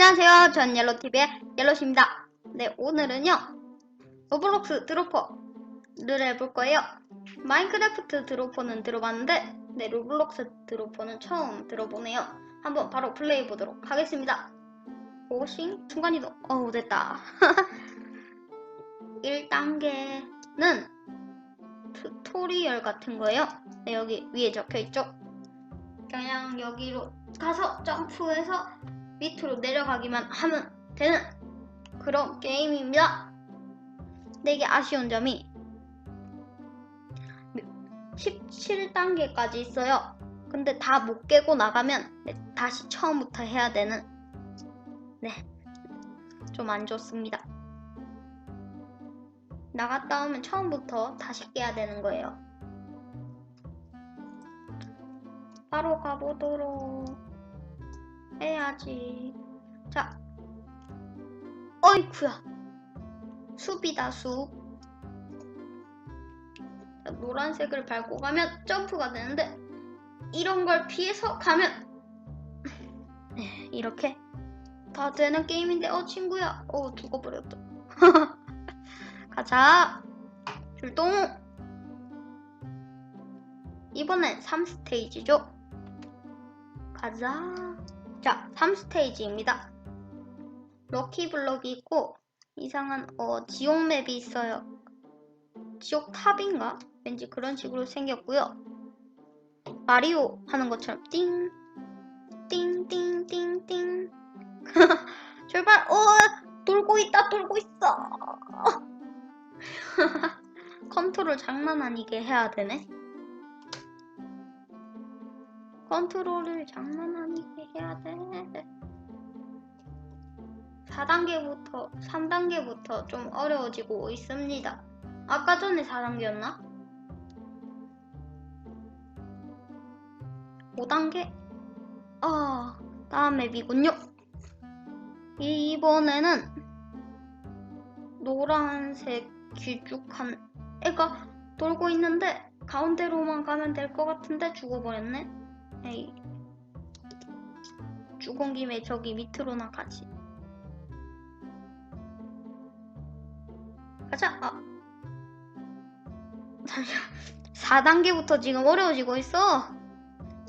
안녕하세요. 전 옐로TV의 옐로시입니다. 네, 오늘은요. 로블록스 드로퍼를 해볼 거예요. 마인크래프트 드로퍼는 들어봤는데, 네, 로블록스 드로퍼는 처음 들어보네요. 한번 바로 플레이 보도록 하겠습니다. 오싱? 순간이동. 어우, 됐다. 1단계는 튜토리얼 같은 거예요. 네, 여기 위에 적혀 있죠? 그냥 여기로 가서 점프해서 밑으로 내려가기만 하면 되는 그런 게임입니다. 이게 아쉬운 점이 17단계까지 있어요. 근데 다 못 깨고 나가면 네, 다시 처음부터 해야 되는 네, 좀 안 좋습니다. 나갔다 오면 처음부터 다시 깨야 되는 거예요. 바로 가보도록 해야지. 자, 어이쿠야. 숲이다, 숲. 자, 노란색을 밟고 가면 점프가 되는데, 이런 걸 피해서 가면, 네, 이렇게 다 되는 게임인데, 어, 친구야. 어, 죽어버렸다. 가자. 출동. 이번엔 3스테이지죠. 가자. 자, 3스테이지입니다. 럭키블럭이 있고 이상한 어, 지옥 맵이 있어요. 지옥 탑인가? 왠지 그런 식으로 생겼고요. 마리오 하는 것처럼 띵, 띵, 띵, 띵, 띵. 출발! 어, 돌고 있다, 돌고 있어. 컨트롤 장난 아니게 해야 되네. 컨트롤을 장난 아니게 해야 돼. 4단계부터, 3단계부터 좀 어려워지고 있습니다. 아까 전에 4단계였나? 5단계? 아, 다음 맵이군요. 이번에는 노란색 길쭉한 애가 돌고 있는데 가운데로만 가면 될 것 같은데 죽어버렸네. 에이. 죽은 김에 저기 밑으로나 가지. 가자. 아. 잠시만. 4단계부터 지금 어려워지고 있어.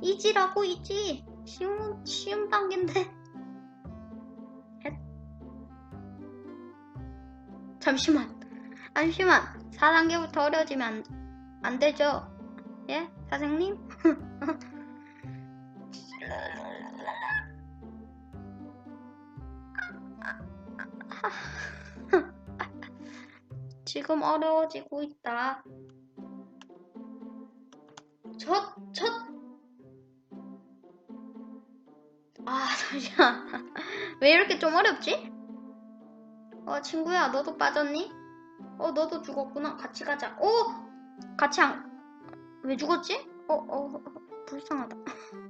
이지라고 이지. 쉬운 쉬운 단계인데. 헷. 잠시만. 잠시만. 4단계부터 어려워지면 안, 안 되죠. 예? 사장님? 지금 어려워지고 있다. 첫, 첫. 아, 잠시만. 왜 이렇게 좀 어렵지? 어, 친구야, 너도 빠졌니? 어, 너도 죽었구나. 같이 가자. 오! 같이 안, 왜 죽었지? 어, 어, 어 불쌍하다.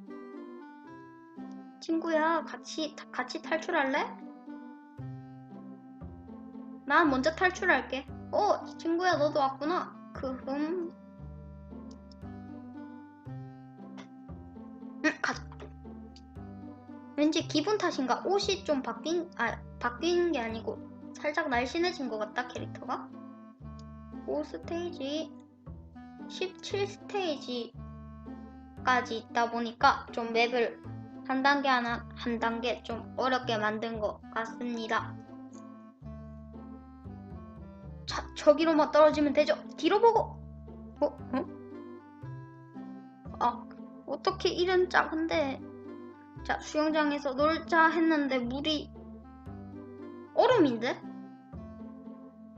친구야, 같이, 같이 탈출할래? 난 먼저 탈출할게. 어, 친구야, 너도 왔구나. 그흠. 응, 가자. 왠지 기분 탓인가? 옷이 좀 바뀐, 아, 바뀐 게 아니고 살짝 날씬해진 것 같다, 캐릭터가. 5스테이지, 17스테이지까지 있다 보니까 좀 맵을 한 단계 하나, 한 단계 좀 어렵게 만든 것 같습니다. 자, 저기로만 떨어지면 되죠. 뒤로 보고. 어? 어? 아, 어떻게 이런 작은데. 자, 수영장에서 놀자 했는데 물이 얼음인데?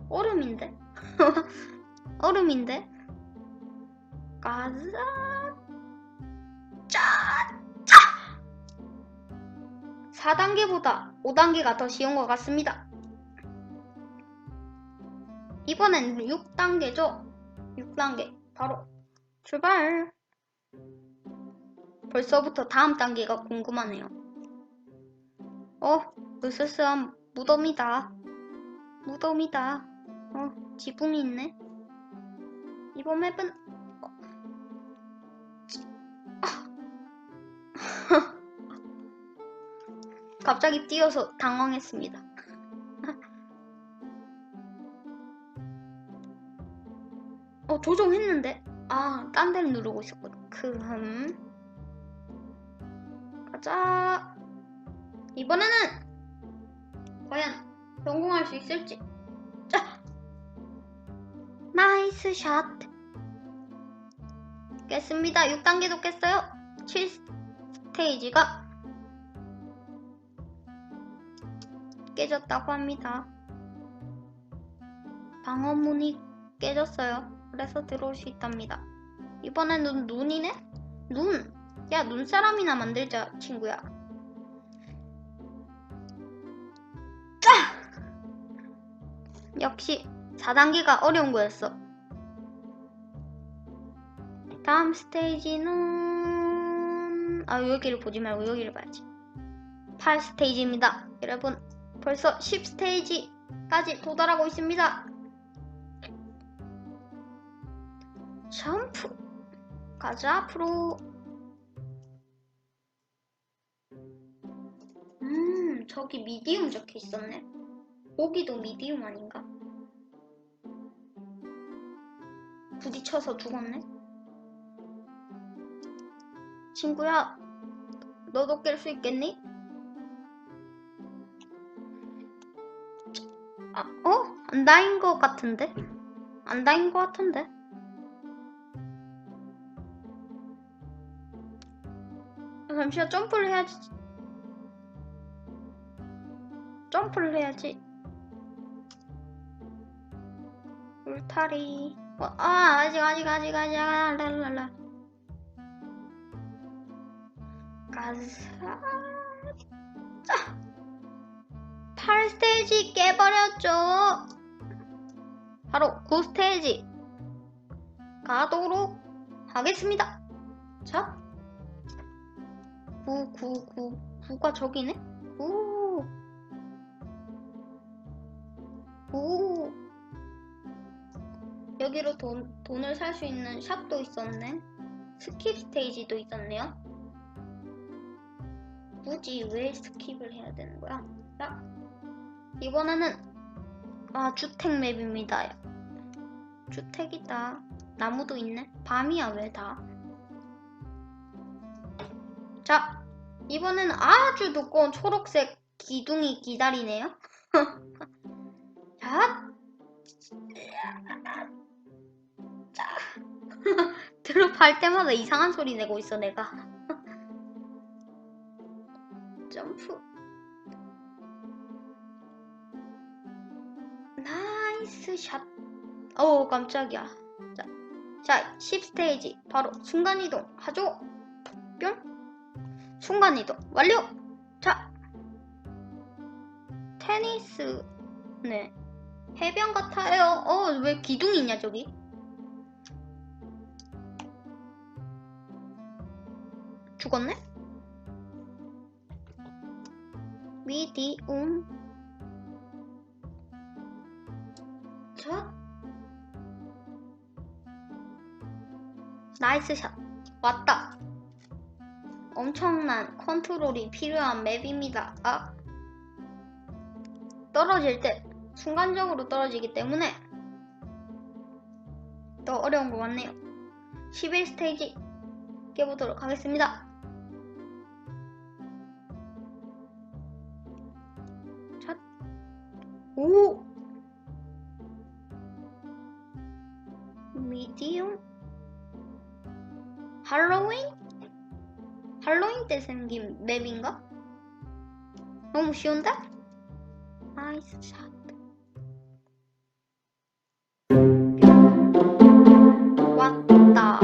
얼음인데? 얼음인데? 가자. 4단계보다 5단계가 더 쉬운 것 같습니다. 이번엔 6단계죠? 6단계. 바로 출발. 벌써부터 다음 단계가 궁금하네요. 어, 으스스한 무덤이다. 무덤이다. 어, 지붕이 있네. 이번 맵은 어. 갑자기 뛰어서 당황했습니다. 어, 조종했는데? 아, 딴 데를 누르고 있었거든. 크흠. 가자. 이번에는 과연 성공할 수 있을지. 자! 나이스 샷. 깼습니다. 6단계도 깼어요. 7스테이지가 깨졌다고 합니다. 방어문이 깨졌어요. 그래서 들어올 수 있답니다. 이번에는 눈이네? 눈! 야, 눈사람이나 만들자, 친구야. 짜! 역시 4단계가 어려운 거였어. 다음 스테이지는 아 여기를 보지 말고 여기를 봐야지 8 스테이지입니다 여러분 벌써 10스테이지까지 도달하고 있습니다. 점프. 가자 앞으로. 음 저기 미디움 적혀 있었네. 고기도 미디움 아닌가? 부딪혀서 죽었네. 친구야, 너도 깰 수 있겠니? 안 다인 것 같은데? 안 다인 것 같은데? 아, 잠시만, 점프를 해야지. 점프를 해야지. 울타리. 어, 아, 아직, 아직, 아직, 아직, 아, 랄랄라. 가사. 자! 8스테이지 깨버렸죠. 바로 9스테이지 가도록 하겠습니다. 자. 9, 9, 9. 9가 저기네? 오. 오. 여기로 돈, 돈을 살 수 있는 샵도 있었네. 스킵 스테이지도 있었네요. 굳이 왜 스킵을 해야 되는 거야? 자, 이번에는 아 주택 맵입니다. 주택이다. 나무도 있네. 밤이야 왜 다? 자, 이번에는 아주 두꺼운 초록색 기둥이 기다리네요. 자, 자, 드롭할 때마다 이상한 소리 내고 있어 내가. 점프. 나이스 샷. 어우, 깜짝이야. 자, 자, 10스테이지. 바로 순간이동 하죠. 뿅. 순간이동 완료. 자, 테니스. 네. 해변 같아요. 어, 왜 기둥이 있냐, 저기? 죽었네? 미디움 나이스 샷. 왔다. 엄청난 컨트롤이 필요한 맵입니다. 아. 떨어질 때 순간적으로 떨어지기 때문에 더 어려운 것 같네요. 11스테이지 깨보도록 하겠습니다. 오! 할로윈 때 생긴 맵인가? 너무 쉬운데? 나이스 샷. 왔다.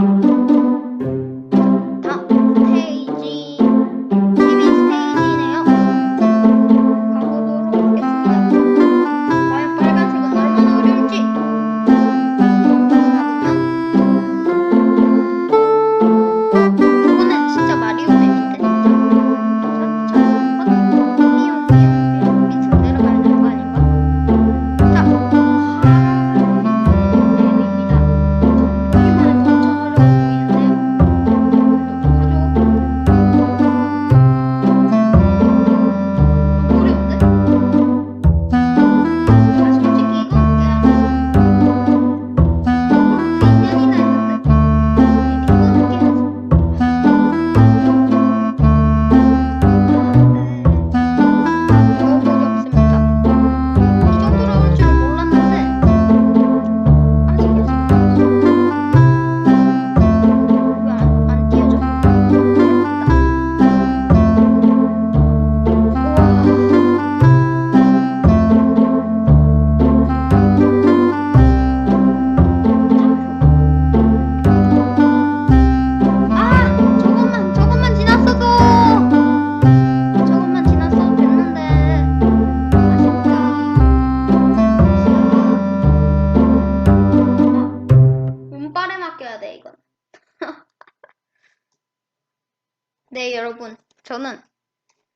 저는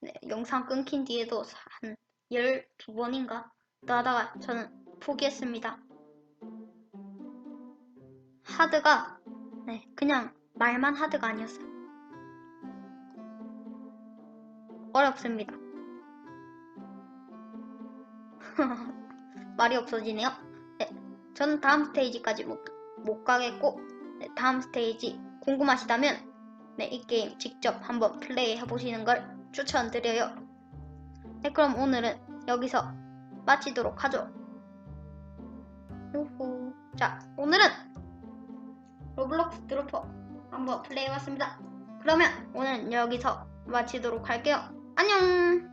네, 영상 끊긴 뒤에도 한 12번인가 또 하다가 저는 포기했습니다. 하드가 네, 그냥 말만 하드가 아니었어요. 어렵습니다. 말이 없어지네요. 네, 저는 다음 스테이지까지 못, 못 가겠고 네, 다음 스테이지 궁금하시다면 네, 이 게임 직접 한번 플레이 해보시는 걸 추천드려요. 네, 그럼 오늘은 여기서 마치도록 하죠. 요호. 자, 오늘은 로블록스 드로퍼 한번 플레이해봤습니다. 그러면 오늘은 여기서 마치도록 할게요. 안녕!